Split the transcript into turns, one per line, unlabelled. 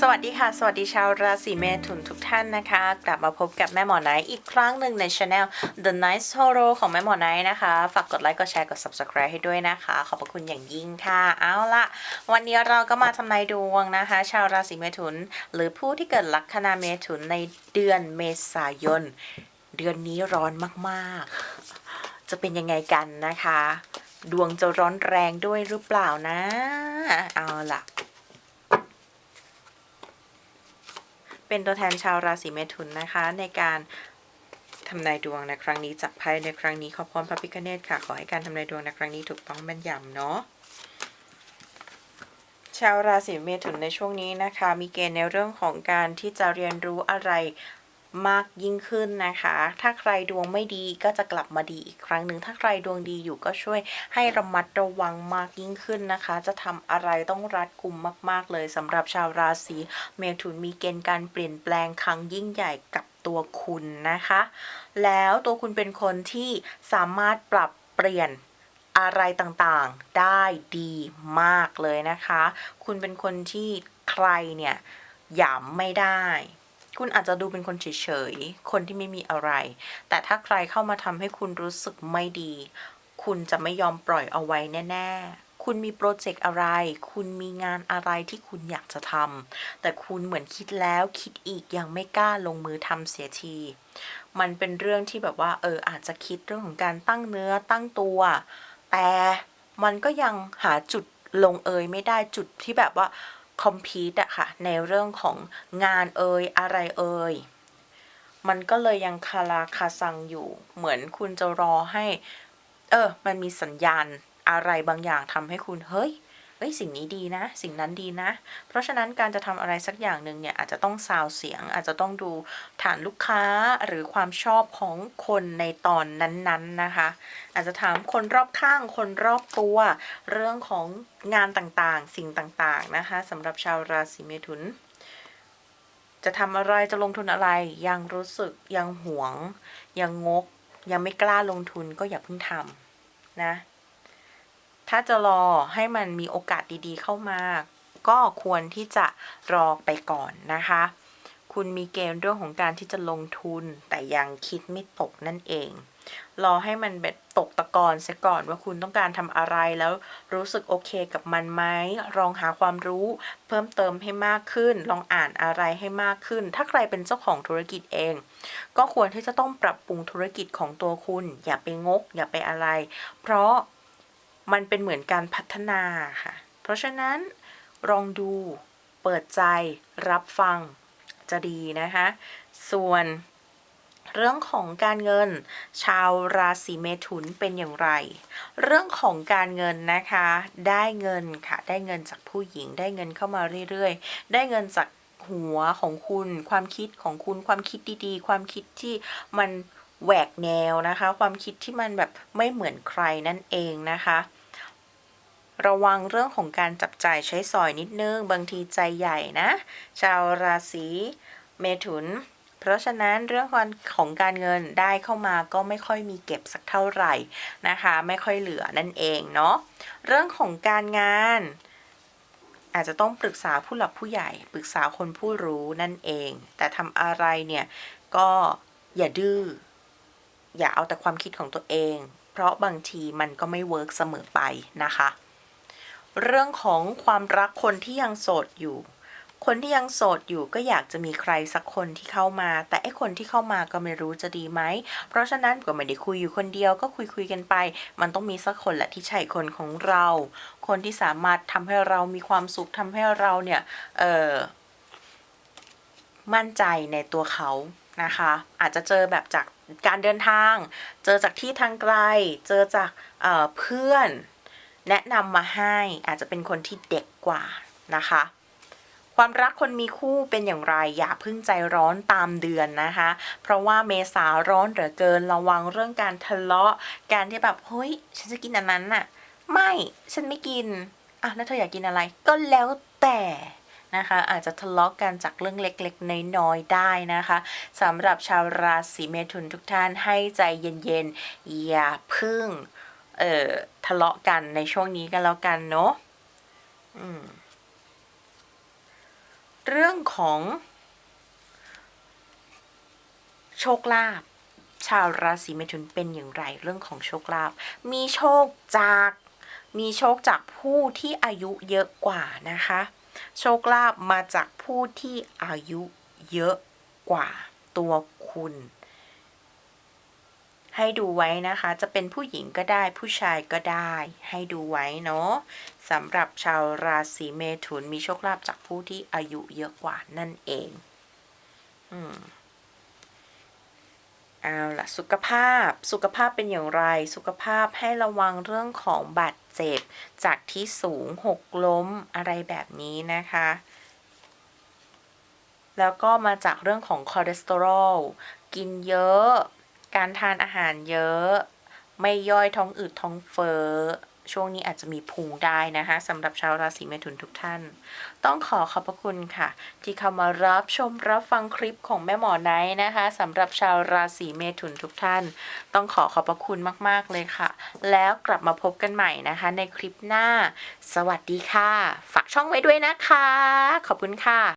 สวัสดีค่ะ สวัสดีชาวราศีเมถุนทุกท่านนะคะ กลับมาพบกับแม่หมอไนท์อีกครั้งหนึ่งในช anel The Nice Horo ของแม่หมอไนท์นะคะ ฝากกดไลค์ กดแชร์ กด subscribe ให้ด้วยนะคะ ขอบพระคุณอย่างยิ่งค่ะ เอาละวันนี้เราก็มาทำนายดวงนะคะ ชาวราศีเมถุน หรือผู้ที่เกิดลัคนาเมถุนในเดือนเมษายน เดือนนี้ร้อนมากๆ จะเป็นยังไงกันนะคะ ดวงจะร้อนแรงด้วยหรือเปล่านะ เอาล่ะ เป็นตัวแทนชาวราศีเมถุนนะคะ ในการทำนายดวงในครั้งนี้จับไพ่ในครั้งนี้ขอพรพระพิฆเนศค่ะ ขอให้การทำนายดวงในครั้งนี้ถูกต้องแม่นยำเนาะชาวราศีเมถุนในช่วงนี้นะคะ มีเกณฑ์ในเรื่องของการที่จะเรียนรู้อะไร มากยิ่งขึ้นนะคะ ถ้าใครดวงไม่ดีก็จะกลับมาดีอีกครั้งหนึ่งถ้าใครดวงดีอยู่ก็ช่วยให้ระมัดระวังมากยิ่งขึ้นนะคะ จะทำอะไรต้องรัดกุมมาก ๆ เลยสำหรับชาวราศีเมถุนมีเกณฑ์การเปลี่ยนแปลงครั้งยิ่งใหญ่กับตัวคุณนะคะ แล้วตัวคุณเป็นคนที่สามารถปรับเปลี่ยนอะไรต่างๆได้ดีมากเลยนะคะ คุณเป็นคนที่ใครเนี่ยหยามไม่ได้ คุณอาจจะดูเป็นคนเฉยๆ คนที่ไม่มีอะไร แต่ถ้าใครเข้ามาทำให้คุณรู้สึกไม่ดี คุณจะไม่ยอมปล่อยเอาไว้แน่ ๆ คุณมีโปรเจกต์อะไร คุณมีงานอะไรที่คุณอยากจะทำ แต่คุณเหมือนคิดแล้วคิดอีกยังไม่กล้าลงมือทำเสียที มันเป็นเรื่องที่แบบว่า เออ อาจจะคิดเรื่องของการตั้งเนื้อตั้งตัว แต่มันก็ยังหาจุดลงเอยไม่ได้จุดที่แบบว่า คอมพีตอะค่ะ ในเรื่องของงานเอ่ยอะไรเอ่ยมันก็เลยยังคาราคาซังอยู่ เหมือนคุณจะรอให้ เออ มันมีสัญญาณอะไรบางอย่างทำให้คุณเฮ้ย เฮ้ยสิ่งนี้ดีนะ สิ่งนั้นดีนะ เพราะฉะนั้นการจะทำอะไรสักอย่างหนึ่งเนี่ยอาจจะต้องซาวเสียง อาจจะต้องดูฐานลูกค้าหรือความชอบของคนในตอนนั้นๆนะคะ อาจจะถามคนรอบข้างคนรอบตัว เรื่องของงานต่างๆ สิ่งต่างๆนะคะสำหรับชาวราศีเมถุน จะทำอะไรจะลงทุนอะไรยังรู้สึกยังหวง ยังงก ยังไม่กล้าลงทุนก็อย่าเพิ่งทำนะ ถ้าจะรอให้มันมีโอกาสดีๆเข้ามา ก็ควรที่จะรอไปก่อนนะคะ คุณมีเกณฑ์เรื่องของการที่จะลงทุน แต่ยังคิดไม่ตกนั่นเอง รอให้มันแบบตกตะกอนเสียก่อนว่าคุณต้องการทำอะไรแล้วรู้สึกโอเคกับมันไหมลองหาความรู้ เพิ่มเติมให้มากขึ้น ลองอ่านอะไรให้มากขึ้น ถ้าใครเป็นเจ้าของธุรกิจเอง ก็ควรที่จะต้องปรับปรุงธุรกิจของตัวคุณ อย่าไปงก อย่าไปอะไร เพราะ มันเป็นเหมือนการพัฒนาค่ะ เพราะฉะนั้นลองดูเปิดใจรับฟังจะดีนะคะ ส่วนเรื่องของการเงินชาวราศีเมถุนเป็นอย่างไร เรื่องของการเงินนะคะ ได้เงินค่ะ ได้เงินจากผู้หญิง ได้เงินเข้ามาเรื่อยๆ ได้เงินจากหัวของคุณ ความคิดของคุณ ความคิดดีๆ ความคิดที่มันแหวกแนวนะคะ ความคิดที่มันแบบไม่เหมือนใครนั่นเองนะคะ ระวังเรื่องของการจับจ่ายใช้สอยนิดนึง บางทีใจใหญ่นะ ชาวราศีเมถุน เพราะฉะนั้นเรื่องของการเงินได้เข้ามาก็ไม่ค่อยมีเก็บสักเท่าไหร่นะคะ ไม่ค่อยเหลือนั่นเองเนาะเรื่องของการงาน อาจจะต้องปรึกษาผู้หลักผู้ใหญ่ปรึกษาคนผู้รู้นั่นเอง แต่ทำอะไรเนี่ยก็อย่าดื้ออย่าเอาแต่ความคิดของตัวเอง เพราะบางทีมันก็ไม่เวิร์กเสมอไปนะคะ เรื่องของความรักคนที่ยังโสดอยู่ คนที่ยังโสดอยู่ก็อยากจะมีใครสักคนที่เข้ามา แต่ไอ้คนที่เข้ามาก็ไม่รู้จะดีไหม เพราะฉะนั้นก็ไม่ได้คุยอยู่คนเดียวก็คุยคุยกันไป มันต้องมีสักคนแหละที่ใช่คนของเรา คนที่สามารถทำให้เรามีความสุขทำให้เราเนี่ย เออมั่นใจในตัวเขานะคะ อาจจะเจอแบบจากการเดินทาง เจอจากที่ทางไกล เจอจากเเพื่อน แนะนำมาให้อาจจะเป็นคนที่เด็กกว่านะคะ ความรักคนมีคู่เป็นอย่างไรอย่าพึ่งใจร้อนตามเดือนนะคะ เพราะว่าเมษาร้อนเหลือเกินระวังเรื่องการทะเลาะการที่แบบเฮ้ยฉันจะกินอันนั้นน่ะ ไม่ฉันไม่กินอะแล้วเธออยากกินอะไร ก็แล้วแต่นะคะอาจจะทะเลาะกันจากเรื่องเล็กๆ น้อยๆ ได้นะคะสำหรับชาวราศีเมถุนทุกท่านให้ใจเย็นๆ อย่าพึ่ง เอ่อทะเลาะกันในช่วงนี้กันแล้วกันเนาะเรื่องของโชคลาภชาวราศีเมถุนเป็นอย่างไรเรื่องของโชคลาภมีโชคจากมีโชคจากผู้ที่อายุเยอะกว่านะคะ โชคลาภมาจากผู้ที่อายุเยอะกว่าตัวคุณ ให้ดูไว้นะคะ จะเป็นผู้หญิงก็ได้ผู้ชายก็ได้ ให้ดูไว้เนาะสำหรับชาวราศีเมถุนมีโชคลาภจากผู้ที่อายุเยอะกว่านั่นเองอืมเอาล่ะสุขภาพสุขภาพเป็นอย่างไร สุขภาพให้ระวังเรื่องของบาดเจ็บ จากที่สูงหกล้มอะไรแบบนี้นะคะ แล้วก็มาจากเรื่องของคอเลสเตอรอลกินเยอะ การทานอาหารเยอะ ไม่ย่อยท้องอืดท้องเฟ้อช่วงนี้อาจจะมีพุงได้นะคะสำหรับชาวราศีเมถุนทุกท่าน ต้องขอขอบพระคุณค่ะ ที่เข้ามารับชมรับฟังคลิปของแม่หมอไนท์นะคะสำหรับชาวราศีเมถุนทุกท่าน ต้องขอขอบพระคุณมากๆเลยค่ะ แล้วกลับมาพบกันใหม่นะคะ ในคลิปหน้า สวัสดีค่ะ ฝากช่องไว้ด้วยนะคะ ขอบคุณค่ะ